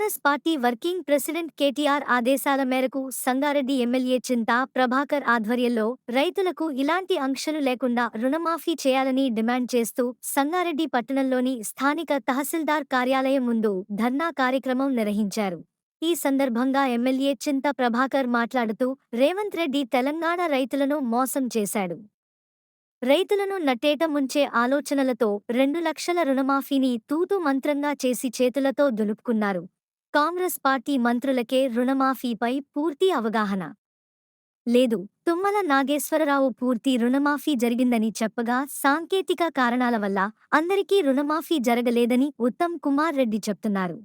TRS party working president KTR ఆదేశాల మేరకు Sangareddy MLA Chinta Prabhakar ఆధ్వర్యంలో రైతులకు ఇలాంటి ఆంక్షలు లేకుండా రుణమాఫీ చేయాలని డిమాండ్ చేస్తూ సంగారెడ్డి పట్టణంలోని స్థానిక తహసీల్దార్ కార్యాలయం ముందు ధర్నా కార్యక్రమం నిర్వహించారు. ఈ సందర్భంగా ఎమ్మెల్యే చింత ప్రభాకర్ మాట్లాడుతూ రేవంత్ రెడ్డి తెలంగాణ రైతులను మోసం చేశాడు. రైతులను నట్టేట ముంచే ఆలోచనలతో రెండు లక్షల రుణమాఫీని తూతు మంత్రంగా చేసి చేతులతో దులుపుకున్నారు. కాంగ్రెస్ పార్టీ మంత్రులకే రుణమాఫీపై పూర్తి అవగాహన. లేదు తుమ్మల నాగేశ్వరరావు పూర్తి రుణమాఫీ జరిగిందని చెప్పగా సాంకేతిక కారణాల వల్ల అందరికీ రుణమాఫీ జరగలేదని ఉత్తమ్ కుమార్ రెడ్డి చెప్తున్నారు.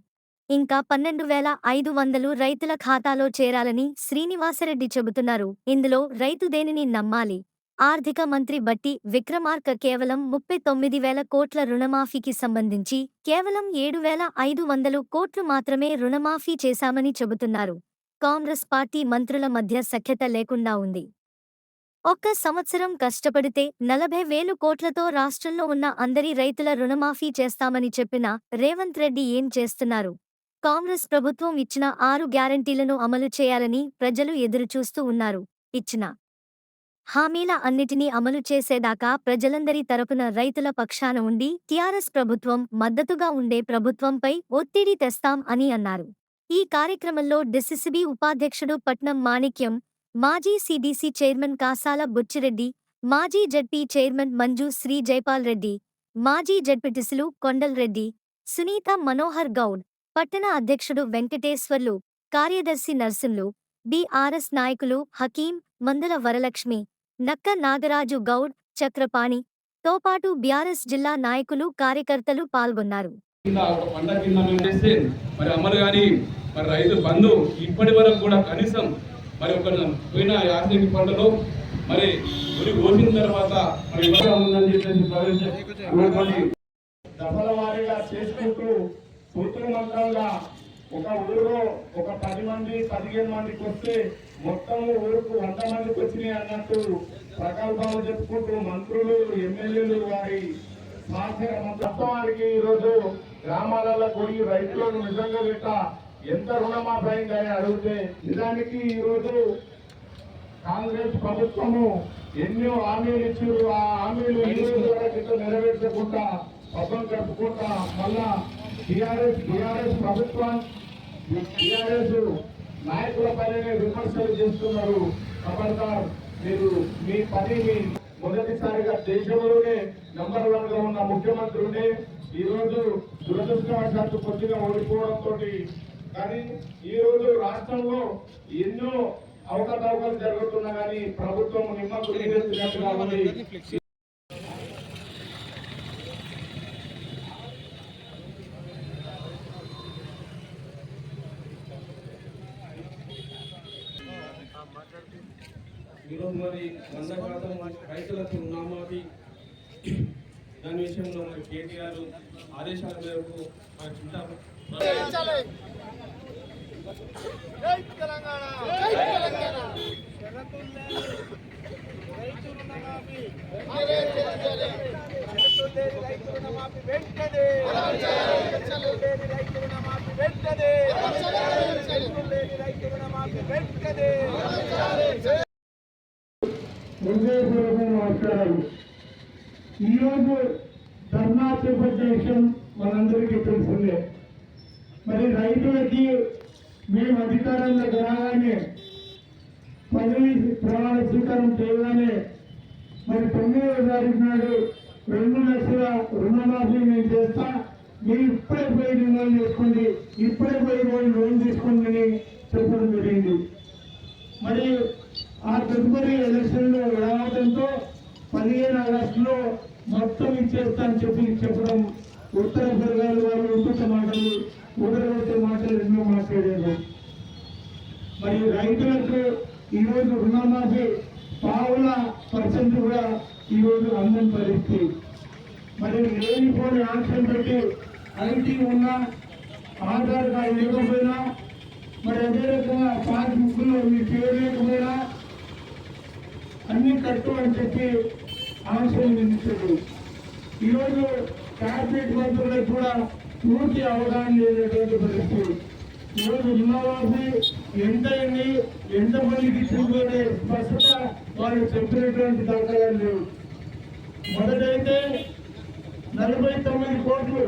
ఇంకా పన్నెండు వేల ఐదు వందలు రైతుల ఖాతాలో చేరాలని శ్రీనివాసరెడ్డి చెబుతున్నారు. ఇందులో రైతు దేనిని నమ్మాలి? ఆర్థిక మంత్రి బట్టి విక్రమార్క కేవలం ముప్పై తొమ్మిది వేల కోట్ల రుణమాఫీకి సంబంధించి కేవలం ఏడు వేల ఐదు వందలు కోట్లు మాత్రమే రుణమాఫీ చేశామని చెబుతున్నారు. కాంగ్రెస్ పార్టీ మంత్రుల మధ్య సఖ్యత లేకుండా ఉంది. ఒక్క సంవత్సరం కష్టపడితే నలభై వేలు కోట్లతో రాష్ట్రంలో ఉన్న అందరి రైతుల రుణమాఫీ చేస్తామని చెప్పిన రేవంత్ రెడ్డి ఏం చేస్తున్నారు? కాంగ్రెస్ ప్రభుత్వం ఇచ్చిన ఆరు గ్యారంటీలను అమలు చేయాలని ప్రజలు ఎదురుచూస్తూ ఉన్నారు. ఇచ్చిన హామీల అన్నిటినీ అమలు చేసేదాకా ప్రజలందరి తరపున రైతుల పక్షాన ఉండి టీఆర్ఎస్ ప్రభుత్వం మద్దతుగా ఉండే ప్రభుత్వంపై ఒత్తిడి తెస్తాం అని అన్నారు. ఈ కార్యక్రమంలో డిసిసిబి ఉపాధ్యక్షుడు పట్నం మాణిక్యం మాజీ సిడిసి చైర్మన్ కాసాల బుచ్చిరెడ్డి మాజీ జడ్పీ చైర్మన్ మంజు శ్రీ జైపాల్ రెడ్డి మాజీ జడ్పిటిసులు కొండల్ రెడ్డి సునీత మనోహర్ గౌడ్ పట్టణ అధ్యక్షుడు వెంకటేశ్వర్లు కార్యదర్శి నర్సింలు బిఆర్ఎస్ నాయకులు హకీం మందుల వరలక్ష్మి నక్క నాగరాజు గౌడ్ చక్రపాణి తోపాటు బీఆర్ఎస్ జిల్లా నాయకులు కార్యకర్తలు పాల్గొన్నారు. పంట మరి అమలు కానీ మరి రైతు బంధు ఇప్పటి వరకు కూడా కనీసం మరి ఒక పోయిన యాసంగి పంటలో మరి గురి కోసిన తర్వాత మరి ఇవ్వగా ఉందని చెప్పేసి ప్రవేశించినటువంటి దఫల వారీగా చేసుకుంటూ సూత్ర మంత్రంగా ఒక ఊరిలో ఒక పది మంది పదిహేను మందికి వస్తే మొత్తం ఊరుకు వంద మందికి వచ్చినాయి అన్నట్టు ప్రకల్పాలు చెప్పుకుంటూ మంత్రులు ఎమ్మెల్యేలు వారి సహచర వారికి ఈరోజు గ్రామాలలో పోయి రైతులను నిజంగా గిట్ట ఎంత రుణమాఫీ అని అడిగితే నిజానికి ఈరోజు కాంగ్రెస్ ప్రభుత్వము ఎన్నో హామీలు ఇచ్చారు ఆ హామీలు ఈ నెరవేర్చకుండా పబ్బం గడుపుకుంటా మళ్ళా టిఆర్ఎస్ టిఆర్ఎస్ ప్రభుత్వం టిఆర్ఎస్ నాయకుల పైన విమర్శలు చేస్తున్నారు. ఖబర్దార్ మీరు మీ పనిని మొదటిసారిగా దేశంలోనే నంబర్ వన్గా ఉన్న ముఖ్యమంత్రిని ఈ రోజు దురదృష్టవశాత్తు కొద్దిగా ఓడిపోవడంతో కానీ ఈ రోజు రాష్ట్రంలో ఎన్నో అవకతవకలు జరుగుతున్నా కానీ ప్రభుత్వం నిమ్మకు నీరెత్తినట్టుగా ఉంది ఈరోజు మరి వంద శాతం రైతులకు రుణమాఫీ. దాని విషయంలో మరి కేటీఆర్ ఆదేశాల మేరకు మరి చింత రైతు రుణమాఫీ వెంటనే రైతు రుణమాఫీ వెంటనే రైతు రుణమాఫీ వెంటనే హృదయపూర్వక నమస్కారాలు ఈరోజు ధర్నా చేపట్టే విషయం మనందరికీ తెలిసిందే మరి రైతులకి మేము అధికారంలో రాగానే పదవి ప్రమాణ స్వీకారం చేయగానే మరి తొమ్మిదవ తారీఖు నాడు రెండు లక్షల రుణమాఫీ నేను చేస్తా. మీరు ఇప్పుడే పోయి నిర్ణయం చేసుకోండి. ఇప్పుడే పోయి పోయి లోన్ తీసుకోండి అని చెప్పడం జరిగింది. మరి ఆ తదుపరి ఎలక్షన్లో రావడంతో పదిహేను ఆగస్టులో మొత్తం ఇచ్చేస్తా అని చెప్పి చెప్పడం ఉత్తర వర్గాల వారు ఉచిత మాటలు ఉదరగొట్టే మాటలు ఎన్నో మాట్లాడారు మరి రైతులకు ఈరోజు రుణమాఫీ పావుల పర్సెంట్ కూడా ఈరోజు అందని పరిస్థితి. మరి లేనిపోని ఆంక్షలు పెట్టి ఐటీ ఉన్నా ఆధార్ కార్డు లేకపోయినా మరి అదే రకంగా పాస్ బుక్లో మీ పేరు లేకపోయినా అన్ని కట్టు అని చెప్పి ఆంక్షలు విధించారు ఈరోజు క్యాబినెట్ మంత్రులకు కూడా పూర్తి అవగాహన లేనటువంటి పరిస్థితి. ఈరోజు రుణమాఫీ ఎంతైంది అయింది ఎంత మందికి స్పష్టత వాళ్ళు చెప్పినటువంటి దాఖలాలు లేవు. మొదటైతే నలభై తొమ్మిది కోట్లు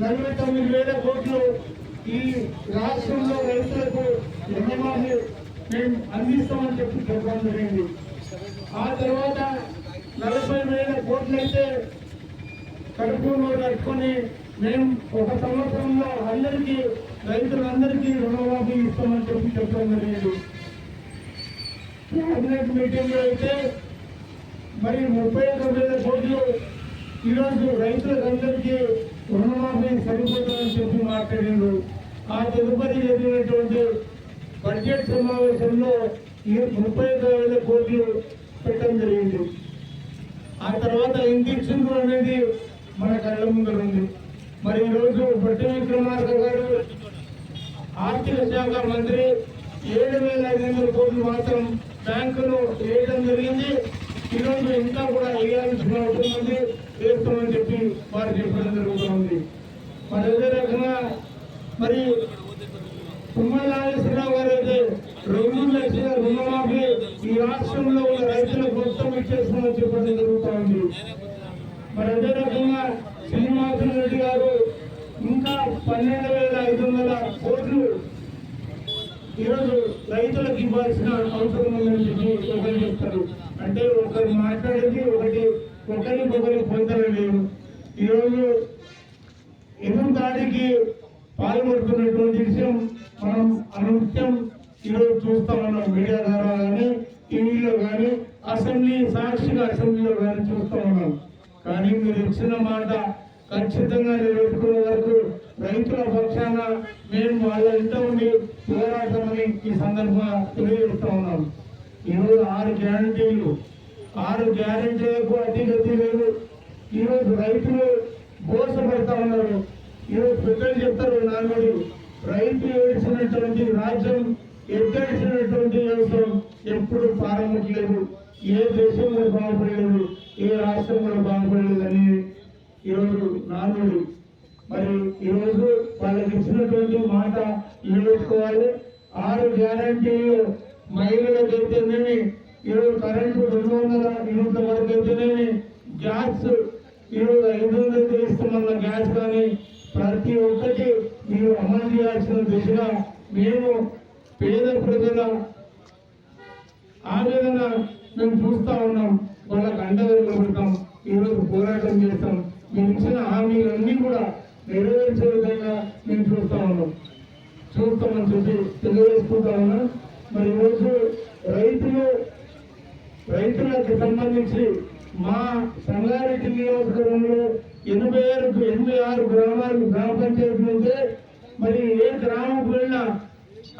నలభై తొమ్మిది వేల కోట్లు ఈ రాష్ట్రంలో రైతులకు రుణమాఫీ మేము అందిస్తామని చెప్పి చెప్పడం జరిగింది. ఆ తర్వాత నలభై వేల కోట్లయితే కడుపులో కట్టుకొని మేము ఒక సంవత్సరంలో అందరికీ రైతులందరికీ రుణమాఫీ ఇస్తామని చెప్పి చెప్పడం జరిగింది. క్యాబినెట్ మీటింగ్లో అయితే మరి ముప్పై ఒక్క వేల కోట్లు ఈరోజు రైతులందరికీ రుణమాఫీ సరిపోతుందని చెప్పి మాట్లాడారు ఆ తదుపరి జరిగినటువంటి బడ్జెట్ సమావేశంలో ఈ ముప్పై ఒక్క వేల కోట్లు పెట్టడం జరిగింది. ఆ తర్వాత ఇంజక్షన్ అనేది మన కళ్ళ ముందర ఉంది. మరి ఈరోజు బట్టి విక్రమార్క గారు ఆర్థిక శాఖ మంత్రి ఏడు వేల ఐదు వందల కోట్లు మాత్రం బ్యాంకులు వేయడం జరిగింది. ఈరోజు ఇంకా కూడా వేయాల్సిన అవసరం ఉంది వేస్తామని చెప్పి వారు చెప్పడం జరుగుతుంది మరి అదే రకంగా మరి తుమ్మల నాగేశ్వరరావు గారు అయితే రెండు లక్షల రుణమాఫీ ఈ రాష్ట్రంలో ఉన్న రైతులకు మొత్తం ఇచ్చేస్తామని చెప్పడం జరుగుతూ ఉంది. మరి అదే రకంగా శ్రీనివాసన్ రెడ్డి గారు ఇంకా పన్నెండు వేల ఐదు వందల కోట్లు ఈరోజు రైతులకు ఇవ్వాల్సిన అవసరం ఉందని చెప్పి ఒకరు చెప్తారు. అంటే ఒకరు మాట్లాడేది ఒకటి ఒకరికొకరు పొందలేదు ఈరోజు ఎదురు దాడికి పాల్పడుతున్నటువంటి విషయం మనం అనుత్యం ఈరోజు చూస్తా ఉన్నాం మీడియా ద్వారా కానీ టీవీలో కానీ అసెంబ్లీ సాక్షిగా అసెంబ్లీలో కానీ చూస్తూ ఉన్నాం. కానీ మీరు ఇచ్చిన మాట ఖచ్చితంగా నిలబెట్టుకునే వరకు రైతుల పక్షాన మేము వాళ్ళ ఇంట ఉండి పోరాటమని ఈ సందర్భంగా తెలియజేస్తా ఉన్నాం. ఈరోజు ఆరు గ్యారంటీలు ఆరు గ్యారంటీలకు అధిగతి లేదు. ఈరోజు రైతులు మోసపడతా ఉన్నారు. ఈరోజు పెద్దలు చెప్తారు నాన్నడు రైతు ఏడ్చినటువంటి రాజ్యం ఎద్దడిచినటువంటి వ్యవసాయం ఎప్పుడు ప్రారంభించలేదు ఏ దేశం కూడా బాగుపడలేదు ఏ రాష్ట్రం కూడా బాగుపడలేదని ఈరోజు నాన్నడు మరి ఈరోజు వాళ్ళకి ఇచ్చినటువంటి మాట నిలబెట్టుకోవాలి ఆరు గ్యారంటీలు మహిళలకు అయితేనేమి ఈరోజు కరెంటు రెండు వందల యూనిట్ల వరకు అయితేనేమి గ్యాస్ ఈరోజు ఐదు వందలు ఇస్తున్న గ్యాస్ కానీ ప్రతి ఒక్కటి మీరు అమలు చేయాల్సిన దిశగా మేము పేద ప్రజల ఆవేదన మేము చూస్తూ ఉన్నాం. వాళ్ళకి అండగా నిలబడతాం ఈరోజు పోరాటం చేస్తాం. మేము ఇచ్చిన హామీలన్నీ కూడా నెరవేర్చే విధంగా మేము చూస్తా ఉన్నాం. చూస్తామని చెప్పి తెలియజేసుకుంటా ఉన్నా. మరి ఈరోజు రైతులు రైతులకు సంబంధించి మా సంగారెడ్డి నియోజకవర్గంలో ఎనభై ఆరు ఎనభై ఆరు గ్రామాలు గ్రామ పంచాయతీ ఉంటే మరి ఏ గ్రామం వెళ్ళినా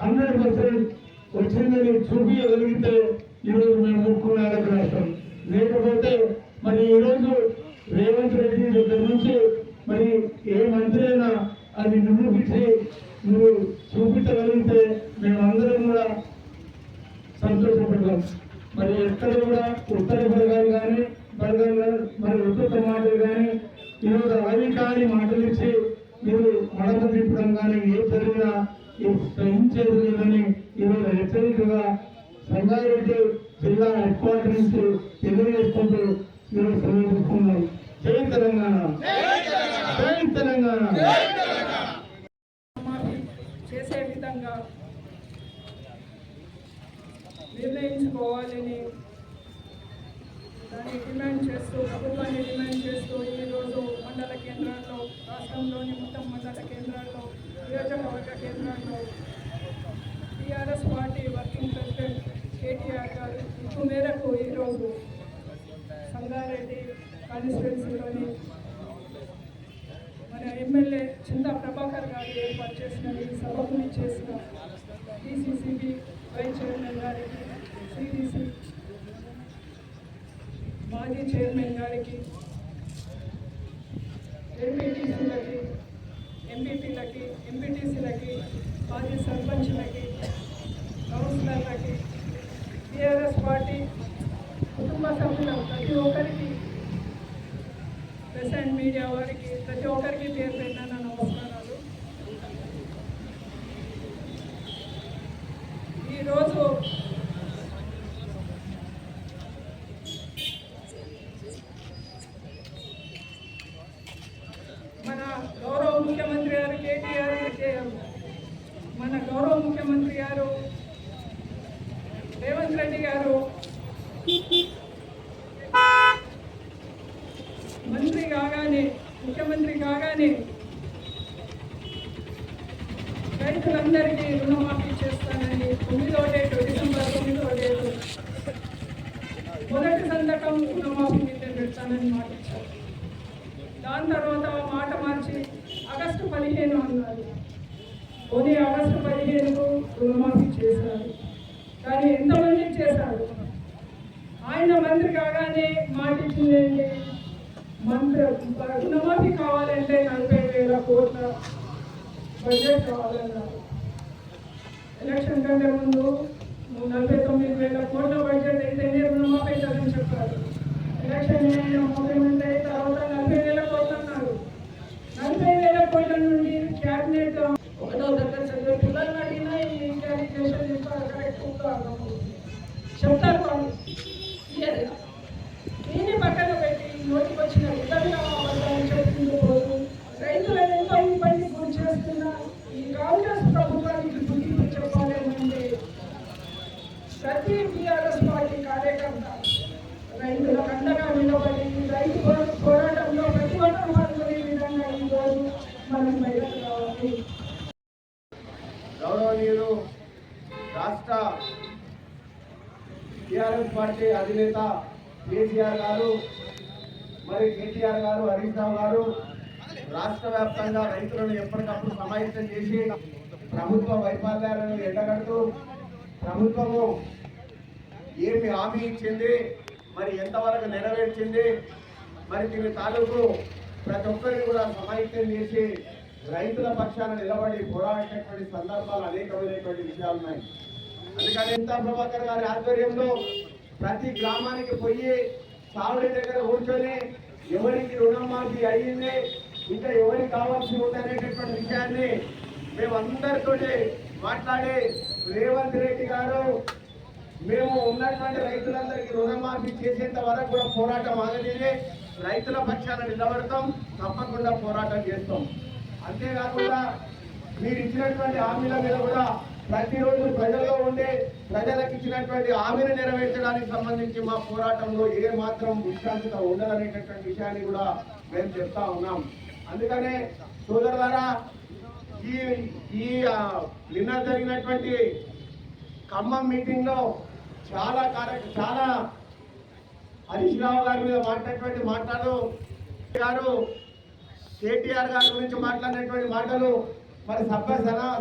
హండ్రెడ్ పర్సెంట్ వచ్చిందని చూపించగలిగితే ఈరోజు మేము ముక్కున్నారకు రాష్ట్రం లేకపోతే మరి ఈరోజు రేవంత్ రెడ్డి దగ్గర నుంచి మరి ఏ మంత్రి అయినా అది నిరూపించి నువ్వు చూపించగలిగితే మేమందరం కూడా సంతోషపడతాం మరి ఎక్కడ కూడా ఉత్తర బలగాలు కానీ బలగాలు మరి ఉత్తర మాటలు కానీ ఈరోజు అవి కానీ మాటలు ఇచ్చి మీరు మడత తిప్పడం కానీ ఏ జరిగినా సహించేది లేదని ఈరోజు హెచ్చరికగా సంగారెడ్డి జిల్లా హెడ్ క్వార్టర్ నుంచి తెలియజేసుకుంటూ ఈరోజు సమీపిస్తున్నాం జై తెలంగాణ. చేసే విధంగా నిర్ణయించుకోవాలని దాన్ని డిమాండ్ చేస్తూ ప్రభుత్వాన్ని డిమాండ్ చేస్తూ ఈరోజు మండల కేంద్రాల్లో రాష్ట్రంలోని మొత్తం మండల కేంద్రాల్లో నియోజకవర్గ కేంద్రాల్లో TRS party working president KTR garu మేరకు ఈరోజు సంగారెడ్డి కాన్స్టిట్యున్సీలోని మన ఎమ్మెల్యే చింతా ప్రభాకర్ గారు ఏర్పాటు చేసిన ఈ సభకు చేసిన డిసిసిబి వైస్ చైర్మన్ గారికి సిడిసి మాజీ చైర్మన్ గారికి ఎంపీటీసీలకి ఎంపీపీలకి ఎంపీటీసీలకి మాజీ సర్పంచ్లకి కౌన్సిలర్లకి టీఆర్ఎస్ పార్టీ కుటుంబ సభ్యులు ప్రతి ఒక్కరికి ప్రెస్ అండ్ మీడియా వారికి ప్రతి ఒక్కరికి పేరు పెట్టిన నమస్కారాలు గౌరవ ముఖ్యమంత్రి గారు కేటీఆర్ కే- మన గౌరవ ముఖ్యమంత్రి గారు రేవంత్ రెడ్డి గారు మంత్రి కాగానే ముఖ్యమంత్రి కాగానే రైతులందరికీ రుణమాఫీ చేస్తానని తొమ్మిదో డేటు డిసెంబర్ తొమ్మిదో డేటు మొదటి సంతకం రుణమాఫీ మీద పెడతానని మాట ఇచ్చారు. దాని తర్వాత మాట మార్చి ఆగస్టు పదిహేను అన్నారు. పోనీ ఆగస్టు పదిహేనుకు రుణమాఫీ చేశారు. కానీ ఎంతమంది చేశారు? ఆయన మంత్రి కాగానే మాట ఇచ్చిందండి. మంత్రి రుణమాఫీ కావాలంటే నలభై వేల కోట్ల బడ్జెట్ కావాలన్నారు. ఎలక్షన్ కంటే ముందు నలభై తొమ్మిది వేల కోట్ల బడ్జెట్ అయితేనే రుణమాఫీ అవుతుందని చెప్పారు? ఎలక్షన్ అయిన ముఖ్యమంత్రి అయిన తర్వాత నలభై వేల కోట్లు అన్నారు. నలభై వేల కోట్ల నుండి క్యాబినెట్ ఒకటో తరగతి చదివే పిల్లలు అడిగినా ఈ క్యాలిక్యులేషన్ చెప్తారు కరెక్ట్. చెప్తారు వాళ్ళు క్లియర్గా దీన్ని పక్కన పెట్టి నోటికి వచ్చిన విధంగా అబద్ధాలు చెప్పింది పోదు రైతులను ఎంతో ఇబ్బంది గురి చేస్తున్న ఈ కాంగ్రెస్ ప్రభుత్వానికి బుద్ధి చెప్పాలేమంటే ప్రతి టీఆర్ఎస్ పార్టీ కార్యకర్త రైతుల అండగా నిలబడి రైతు పో- పోరాటంలో ప్రతిభటన పాల్గొనే విధంగా ఈరోజు మనం బయటకు రావాలి గౌరవనీయులు రాష్ట్ర టీఆర్ఎస్ పార్టీ అధినేత కేసీఆర్ గారు మరి కేటీఆర్ గారు హరీష్ రావు గారు రాష్ట్ర వ్యాప్తంగా రైతులను ఎప్పటికప్పుడు సమాయత్తం చేసి ప్రభుత్వ వైఫల్యాలను ఎండగడుతూ ప్రభుత్వము ఏమి హామీ ఇచ్చింది మరి ఎంతవరకు నెరవేర్చింది మరి దీని తాలూకు ప్రతి ఒక్కరిని కూడా సమాయత్తం చేసి రైతుల పక్షాన నిలబడి పోరాడేటటువంటి సందర్భాలు అనేకమైనటువంటి విషయాలు ఉన్నాయి అందుకని ఇంత ప్రభాకర్ గారి ఆధ్వర్యంలో ప్రతి గ్రామానికి పోయి సావుడి దగ్గర కూర్చొని ఎవరికి రుణమాఫీ అయ్యింది ఇంకా ఎవరికి కావాల్సి ఉంది అనేటటువంటి విషయాన్ని మేమందరితో మాట్లాడి రేవంత్ రెడ్డి గారు మేము ఉన్నటువంటి రైతులందరికీ రుణమాఫీ చేసేంత వరకు కూడా పోరాటం ఆగలేదే. రైతుల పక్షాన నిలబడతాం తప్పకుండా పోరాటం చేస్తాం. అంతేకాకుండా మీరు ఇచ్చినటువంటి హామీల మీద కూడా ప్రతిరోజు ప్రజల్లో ఉండే ప్రజలకు ఇచ్చినటువంటి హామీని నెరవేర్చడానికి సంబంధించి మా పోరాటంలో ఏ మాత్రం విశ్రాంతిత ఉండదనేటటువంటి విషయాన్ని కూడా మేము చెప్తా ఉన్నాం. అందుకనే సోదరులారా ఈ ఈ నిన్న జరిగినటువంటి ఖమ్మం మీటింగ్లో చాలా కార్య చాలా హరీష్ రావు గారి మీద మాట్లాడినటువంటి మాట్లాడు గారు కేటీఆర్ గారి గురించి మాట్లాడినటువంటి మాటలు మరి సభ్య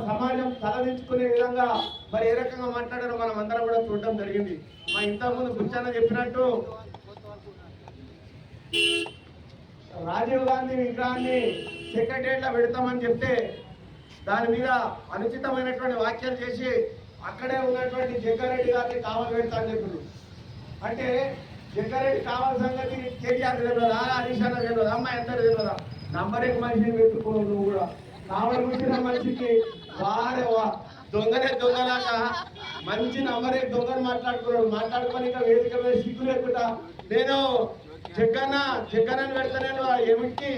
సమాజం తలదించుకునే విధంగా మరి ఏ రకంగా మాట్లాడారో మనం అందరం కూడా చూడడం జరిగింది. మా ఇంతకుముందు గుచ్చన్న చెప్పినట్టు రాజీవ్ గాంధీ విగ్రహాన్ని సెక్రటరియట్ పెడతామని చెప్తే దాని మీద అనుచితమైనటువంటి వ్యాఖ్యలు చేసి అక్కడే ఉన్నటువంటి జగ్గారెడ్డి గారిని కావాలి పెడతా అని చెప్పిండు అంటే జగ్గారెడ్డి కావాలి సంగతి కేటీఆర్ తెలియదా? హరీష్ అన్న తెలియదా? అమ్మాయి అందరూ తెలియదా? నంబరేక్ మనిషిని పెట్టుకోవు నువ్వు కూడా. కావాలి కూర్చున్న మనిషికి వారే వా. దొంగనే దొంగలాగా మంచి నంబరే దొంగను మాట్లాడుకున్నాడు. మాట్లాడుకొని ఇంకా వేదిక మీద సిగ్గు లేకుండా నేను జగ్గన్న జగ్గన్నని పెడతా నేను ఏమిటి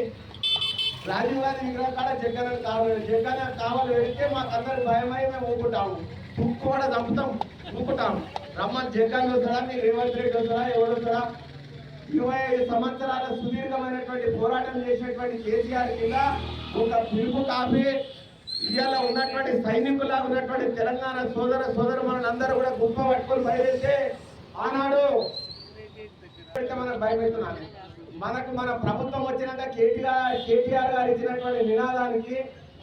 రాజీవ్ గాంధీ విగ్రహం కాడ జగ్గన్న కావాలి. జగ్గన్న కావాలి పెడితే మాకు అందరు భయమై మేము ఊపుకుంటాము ఉక్కు కూడా చంపుతాం ఊపుకుంటాము రమ్మని జగ్గన్న వస్తాడా? నీ రేవంత్ రెడ్డి వస్తాడా? ఎవరు వస్తాడా? ఇరవై ఐదు సంవత్సరాల సుదీర్ఘమైనటువంటి పోరాటం చేసినటువంటి కేసీఆర్ కింద ఒక పిలుపు కాపీ ఇవాళ ఉన్నటువంటి సైనికులా ఉన్నటువంటి తెలంగాణ సోదర సోదరు అందరూ కూడా గుంప పట్టుకొని బయలుదేరితే ఆనాడు పెడితే భయపెడుతున్నాను మనకు మన ప్రభుత్వం వచ్చినాక కేటీఆర్ కేటీఆర్ గారు ఇచ్చినటువంటి నినాదానికి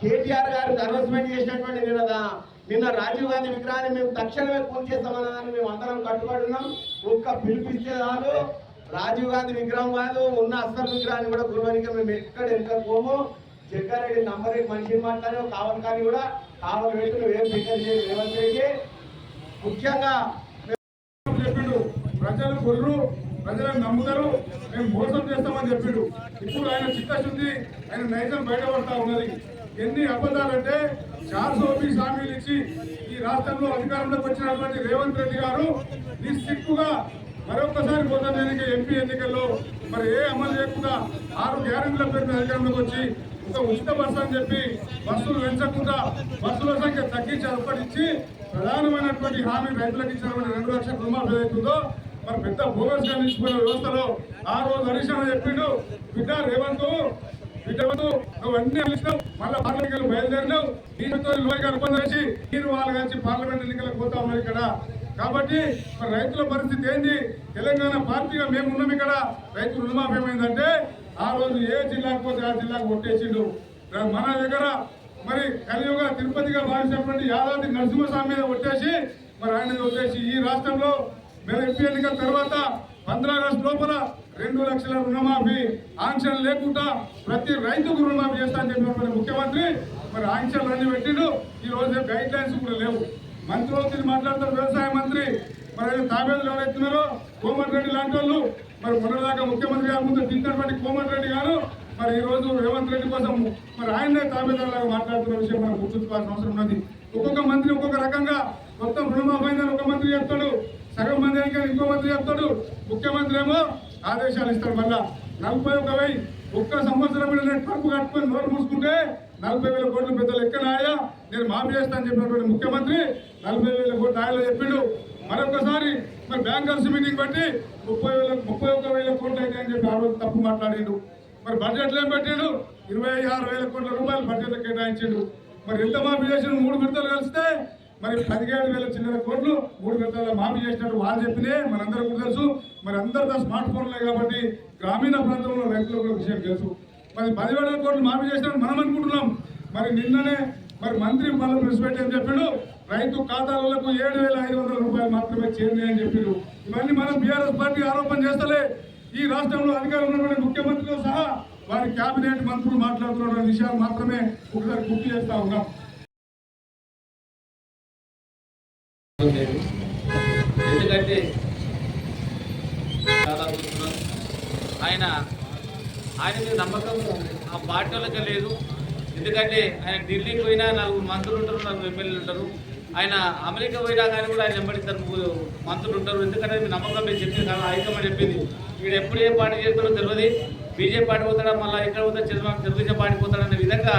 కేటీఆర్ గారు అనౌన్స్మెంట్ చేసినటువంటి నినాదా. నిన్న రాజీవ్ గాంధీ విగ్రహాన్ని మేము తక్షణమే పూర్తి చేస్తామన్నదాన్ని మేము అందరం కట్టుబడున్నాం ఒక్క పిలిపిస్తే చాలు. రాజీవ్ గాంధీ విగ్రహం కాదు ఉన్న అస్సర్ విగ్రహాన్ని కూడా గురువానికి మేము ఎక్కడ ఎంత పోము జగ్గారెడ్డి నంబర్ మనిషిని మాట్లాడే కావాలి కానీ కూడా కావాలి పెట్టి ఏం ఫికర్ చేయాలి రేవంత్ రెడ్డి ముఖ్యంగా చెప్పిండు ప్రజలు గుర్రు ప్రజలను నమ్ముతారు మేము మోసం చేస్తామని చెప్పిండు. ఇప్పుడు ఆయన చిత్తశుద్ధి ఆయన నైజం బయటపడతా ఉన్నది. ఎన్ని అబద్ధాలంటే చార్ సోపీ హామీలు ఇచ్చి ఈ రాష్ట్రంలో అధికారంలోకి వచ్చినటువంటి రేవంత్ రెడ్డి గారు నిస్సిగ్గుగా మరొకసారి పోతాను ఎన్నిక ఎంపీ ఎన్నికల్లో మరి ఏ అమలు చేయకుండా ఆరు గ్యారెంటీల పేరు మీద అధికారంలోకి వచ్చి ఒక ఉచిత బస్సు అని చెప్పి బస్సులు పెంచకుండా బస్సుల సంఖ్య తగ్గించి అప్పటిచ్చి ప్రధానమైనటువంటి హామీ రైతులకు ఇచ్చినటువంటి రెండు లక్షల కుటుంబాలు ఏదైతుందో మరి పెద్ద బోగస్గా నిలిచిపోయిన వ్యవస్థలో ఆ రోజు హరీష్ చెప్పిండు బిడ్డ రేవంత్ బిడ్డవద్దు నువ్వు అన్ని అలిసినావు మళ్ళీ పార్లమెంట్ బయలుదేరినావు దీనితో ఒప్పందం చేసి మీరు వాళ్ళు కలిసి పార్లమెంట్ ఎన్నికలకు పోతా ఉన్నారు ఇక్కడ. కాబట్టి మరి రైతుల పరిస్థితి ఏంది? తెలంగాణ పార్టీగా మేము ఉన్నాం ఇక్కడ. రైతు రుణమాఫీ ఏమైందంటే ఆ రోజు ఏ జిల్లాకు పోతే ఆ జిల్లాకు కొట్టేసిండు. మన దగ్గర మరి కలియుగ తిరుపతిగా భావించినటువంటి యాదాద్రి నరసింహస్వామి మీద కొట్టేసి మరి ఆయన వదిలేసి ఈ రాష్ట్రంలో మేము ఎంపీ ఎన్నికల తర్వాత పంద్రా ఆగస్టు లోపల రెండు లక్షల రుణమాఫీ ఆంక్షలు లేకుండా ప్రతి రైతుకు రుణమాఫీ చేస్తా అని చెప్పినటువంటి ముఖ్యమంత్రి మరి ఆంక్షలు అన్ని పెట్టిండు. ఈ రోజు గైడ్ లైన్స్ కూడా లేవు. మంత్రులు మాట్లాడతారు వ్యవసాయ మంత్రి. మరి తాబేలు ఎవరెత్తున్నారో కోమటి రెడ్డి లాంటి వాళ్ళు. మరి మొన్నదాకా ముఖ్యమంత్రి గారి ముందు తింటున్నటువంటి కోమటి రెడ్డి గారు. మరి ఈ రోజు రేవంత్ రెడ్డి కోసం మరి ఆయనే తాబేదారులాగా మాట్లాడుతున్న విషయం మనం గుర్తుంచుకోవాల్సిన అవసరం ఉన్నది. ఒక్కొక్క మంత్రి ఒక్కొక్క రకంగా మొత్తం రుణమాఫీ ఒక మంత్రి చెప్తాడు. సగం మంది అయితే ఇంకో మంత్రి చెప్తాడు. ముఖ్యమంత్రి ఏమో ఆదేశాలు ఇస్తాడు మళ్ళా. నలభై ఒక వెయ్యి ఒక్క సంవత్సరం ట్రంప్ కట్టుకొని నోరు మూసుకుంటే నలభై వేల కోట్ల పెద్ద లెక్కనాయా నేను మాఫీ చేస్తాను చెప్పినటువంటి ముఖ్యమంత్రి నలభై వేల కోట్ల ఆయన చెప్పిండు. మరొకసారి మరి బ్యాంకర్స్ మీటింగ్ బట్టి ముప్పై వేల ముప్పై ఒక్క వేల కోట్లు అయితే అని చెప్పి ఆ రోజు తప్పు మాట్లాడిండు. మరి బడ్జెట్లో ఏం పెట్టిండు? ఇరవై ఆరు వేల కోట్ల రూపాయలు బడ్జెట్లో కేటాయించిండు. మరి ఎంత మాఫీ చేసిన మూడు విడతలు కలిస్తే మరి పదిహేడు వేల చిల్లర కోట్లు మూడు విడతల మాఫీ చేసినట్టు వాళ్ళు చెప్పినే మనందరం కూడా తెలుసు. మరి అందరితో స్మార్ట్ ఫోన్లే కాబట్టి గ్రామీణ ప్రాంతంలో రైతులకు కూడా విషయం తెలుసు. మరి పదివేల కోట్లు మాఫీ చేసినట్టు మనం అనుకుంటున్నాం. మరి నిన్ననే మరి మంత్రి మళ్ళీ ప్రెస్ పెట్టి ఏం చెప్పిండు? రైతు ఖాతాలకు ఏడు వేల ఐదు వందల రూపాయలు మాత్రమే చేరినాయి అని చెప్పిండు ఇవన్నీ మనం బీఆర్ఎస్ పార్టీ ఆరోపణ చేస్తలే. ఈ రాష్ట్రంలో అధికారంలో ఉన్నటువంటి ముఖ్యమంత్రితో సహా వారి కేబినెట్ మంత్రులు మాట్లాడుతున్న విషయాలు మాత్రమే ఒకసారి గుర్తు చేస్తా ఉన్నాం. ఎందుకంటే చాలా ఆయన ఆయన మీద నమ్మకం ఆ పార్టీ వాళ్ళకే లేదు. ఎందుకంటే ఆయన ఢిల్లీకి పోయినా నలుగురు మంత్రులు ఉంటారు నలుగురు ఎమ్మెల్యేలు ఉంటారు. ఆయన అమెరికా పోయినా కానీ కూడా ఆయన వెంబడి ఇద్దరు ముగ్గురు మంత్రులు ఉంటారు. ఎందుకంటే మీ నమ్మకం మీరు చెప్పింది కదా హైకమాండ్ చెప్పింది. వీడు ఎప్పుడు ఏ పార్టీ చేస్తాడో తెలియదు బీజేపీ పార్టీ పోతాడా? మళ్ళీ ఎక్కడ పోతా చంద్రబాబు తెలుగుదేశం పార్టీ పోతాడనే విధంగా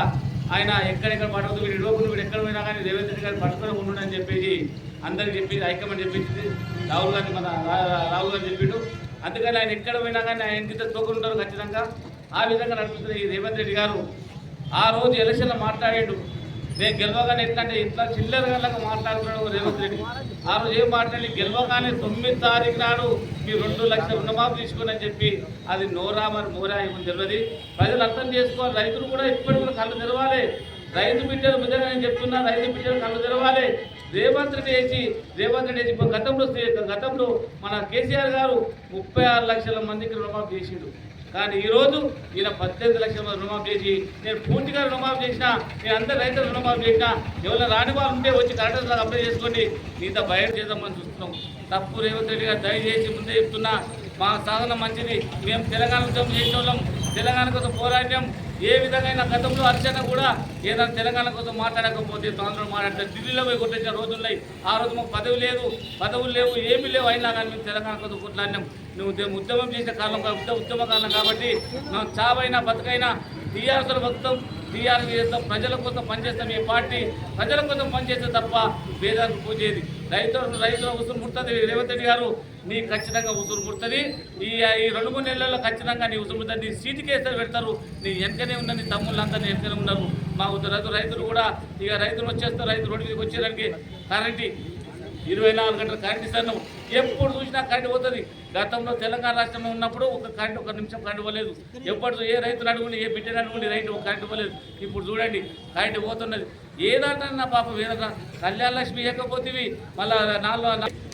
ఆయన ఎక్కడెక్కడ పట్టుకుతూ వీడు లోపల వీడు ఎక్కడ పోయినా కానీ రేవంత్ రెడ్డి గారు పట్టుకొని ఉండడని చెప్పేసి అందరికి చెప్పి హైకమాండ్ చెప్పింది రాహుల్ గాంధీ మన రాహుల్ గాంధీ చెప్పిండు. అందుకని ఆయన ఎక్కడ పోయినా కానీ ఆయన ఇంటితో తోకుంటారు ఖచ్చితంగా. ఆ విధంగా నడుపుతుంది ఈ రేవంత్ రెడ్డి గారు ఆ రోజు ఎలక్షన్లో మాట్లాడాడు. నేను గెలవగానే ఎట్లా అంటే చిల్లర గంటలకు మాట్లాడుతున్నాడు రేవంత్ రెడ్డి. ఆ రోజు ఏం మాట్లాడి గెలవగానే తొమ్మిది తారీఖు నాడు మీ రెండు లక్షల రుణమాఫీ తీసుకుని అని చెప్పి అది నోరా మరి మోరా ఏమని తెలియదు ప్రజలు అర్థం చేసుకోవాలి రైతులు కూడా ఇప్పటి కూడా కళ్ళు తెరవాలి. రైతు బిడ్డలు బిడ్డలు నేను చెప్తున్నా రైతు బిడ్డలు కళ్ళు తెరవాలి. రేవంత్ రెడ్డి వేసి రేవంత్ రెడ్డి వేసి ఇప్పుడు గతంలో గతంలో మన కేసీఆర్ గారు ముప్పై ఆరు లక్షల మందికి రుణమాఫీ చేసిండు. కానీ ఈరోజు ఈయన పద్దెనిమిది లక్షల మంది రుణమాఫీ చేసి నేను పూర్తిగా రుణమాఫీ చేసిన నేను అందరు రైతులు రుణమాఫీ చేసిన ఎవరైనా రాని వాళ్ళు ఉంటే వచ్చి కరెక్ట్ అప్లై చేసుకోండి. నీతో బయట చేద్దామని చూస్తున్నాం. తప్పు రేవంత్ రెడ్డి గారు దయచేసి ముందే చెప్తున్నా మా సాధన మంచిది. మేము తెలంగాణ ఉద్యమం చేసిన వాళ్ళం తెలంగాణ కోసం పోరాటం ఏ విధంగా గతంలో అర్చన కూడా ఏదైనా తెలంగాణ కోసం మాట్లాడకపోతే తొందరలో మాట్లాడితే ఢిల్లీలో పోయి కొట్టించిన రోజున్నాయి ఆ రోజు మాకు పదవి లేదు పదవులు లేవు ఏమీ లేవు. అయినా కానీ మేము తెలంగాణ కోసం కొట్లాడినాం. నువ్వు ఉద్యమం- చేసే చేసిన కాలం ఉద్యమ కాలం కాబట్టి మనం చావైనా బతుకైనా టీఆర్ఎస్ భక్తం టీఆర్ఎస్ చేస్తాం ప్రజల కోసం పనిచేస్తాం ఈ పార్టీ ప్రజల కోసం పనిచేస్తే తప్ప పేదానికి పూజేది రైతు రైతుల ఉసురు ముడుతుంది. రేవంత్ రెడ్డి గారు నీ ఖచ్చితంగా ఉసురు ముడుతుంది. ఈ ఈ రెండు మూడు నెలల్లో ఖచ్చితంగా నీ ఉసురు ముడుతుంది. నీ సీటుకి పెడతారు. నీ వెనకనే ఉన్న నీ తమ్ముళ్ళంతా నీ వెనకనే ఉన్నారు. మా రైతు రైతులు కూడా ఇక రైతులు వచ్చేస్తారు. రైతు రోడ్డు మీదకి వచ్చేదానికి కరెంటు ఇరవై నాలుగు గంటల కరెంట్ ఇస్తాను. ఎప్పుడు చూసినా కరెంట్ పోతుంది. గతంలో తెలంగాణ రాష్ట్రంలో ఉన్నప్పుడు ఒక కరెంట్ ఒక నిమిషం కరెంట్ పోలేదు. ఎప్పుడు ఏ రైతులు అడుగుని ఏ బిడ్డను అడుగుని రైతు ఒక కరెంట్ పోలేదు. ఇప్పుడు చూడండి కరెంట్ పోతున్నది. ఏదంటన్నా పాపం ఏదన్నా కళ్యాణ లక్ష్మి ఇవ్వకపోతే మళ్ళా నాలుగు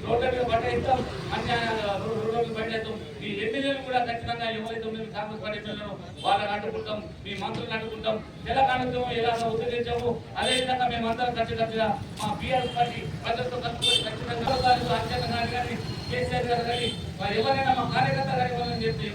రోడ్ల పట్టేస్తాం అన్ని రోడ్లకి పట్టేస్తాం ఈ ఎమ్మెల్యేలు కూడా ఖచ్చితంగా ఎవరైతే ఉన్నారో కాంగ్రెస్ పార్టీ ఎమ్మెల్యేలు వాళ్ళని అడ్డుకుంటాం మీ మంత్రులను అడ్డుకుంటాం. తెలంగాణతో ఎలా ఉద్ధరించాము అదేవిధంగా మేమందరం ఖచ్చితంగా మా బీఆర్ఎస్ పార్టీ ప్రజలతో కలుపుకొని ఖచ్చితంగా అత్యంత కానీ కేసీఆర్ గారు కానీ మరి ఎవరైనా మా కార్యకర్త కానీ ఎవరైనా చెప్తే